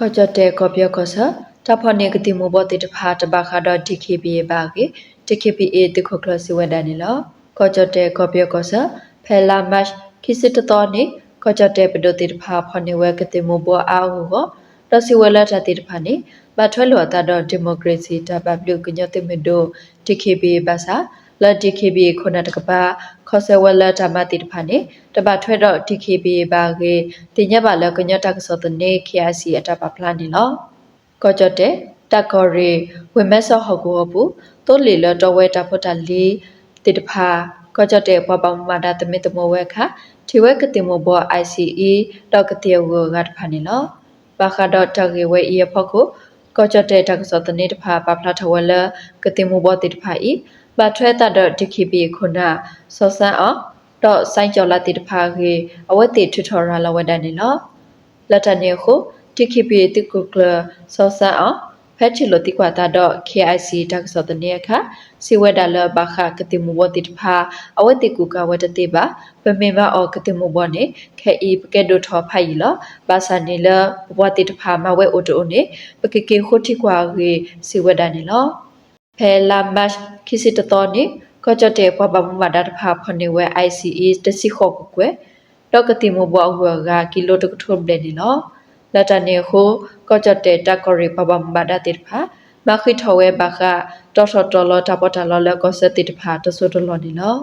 ကောကြတဲ့ကောပြောကောဆာတဖနေကတိမဘောတိတဖာတဘာခါတော့ DKBA ဘာကေ DKBA တခုကလစီဝဒနေလောကောကြတဲ့ကောပြောကောဆာဖဲလာမတ်ခိစစ်တတော်နေကောကြတဲ့ပဒိုတိတဖာဖနေဝဲကတိမဘောအာဟုဟောရစီဝလာတတိတဖာနေဘတ်ထွဲလောတာတော့ဒီမိုကရေစီတပပလူကညတိမဒို DKBA ဘာသာ လာ DKBA ခုနတကပါခေါ်ဆဝလာဓမ္မတိတဖာနေတပထွဲတော့ DKBA ဘာကေတင်ညပါလကညတကစောတနေ KIC အတပပလာနေလောကောကြတဲ့တကောရီဝိမက်ဆော့ဟောကိုဘူးတိုးလီလတော်ဝဲတဖို့တလီတိတဖာကောကြတဲ့ဘပမမာဒတမေတမောဝဲခထိဝဲကတိမောဘော ICE တော့ကတိဝဂတ်ဖာနေလောဘာခါတော့တကေဝဲဤဖို့ကိုကောကြတဲ့တကစောတနေတဖာပပလာထဝလကတိမောဘောတိတဖာဤ ဘာထွဲတတော့ဒီခိပီခုနာစောဆန်းအောင်တော့ဆိုင်ကျော်လာတိတဖာကေအဝတ်တိထွထော်ရလဝဒန်နေလောလက်တနေခုတိခိပီတိကုကလစောဆန်းအောင်ဖက်ချီလိုတိကွာတာတော့ KIC တက်စောတနေခါစီဝဒလဘခကတိမဝတိတဖာအဝတ်တိကူကဝတတိပါပမေမအောကတိမဘောနေခဲဤပကက်ဒိုထော်ဖိုင်လဘာစာနေလဘဝတိတဖာမဝဲအိုတိုနေပကကေခိုတိကွာကေစီဝဒနေလော ဖဲလာမတ်ခိစီတတော်နေကောကြတဲ့ဘဘမမဒါတဖာဖနေဝဲ ICE တစီခော့ကွယ်တော့ကတိမဘောဟွာကကီလိုတကထုဘလေနေလောလတနေခိုကောကြတဲ့တကောရီဘဘမဒါတိတဖာမခိထဝဲဘခတော်တော်တော်လတပတလလကောစတိတဖာတဆုတလနေလော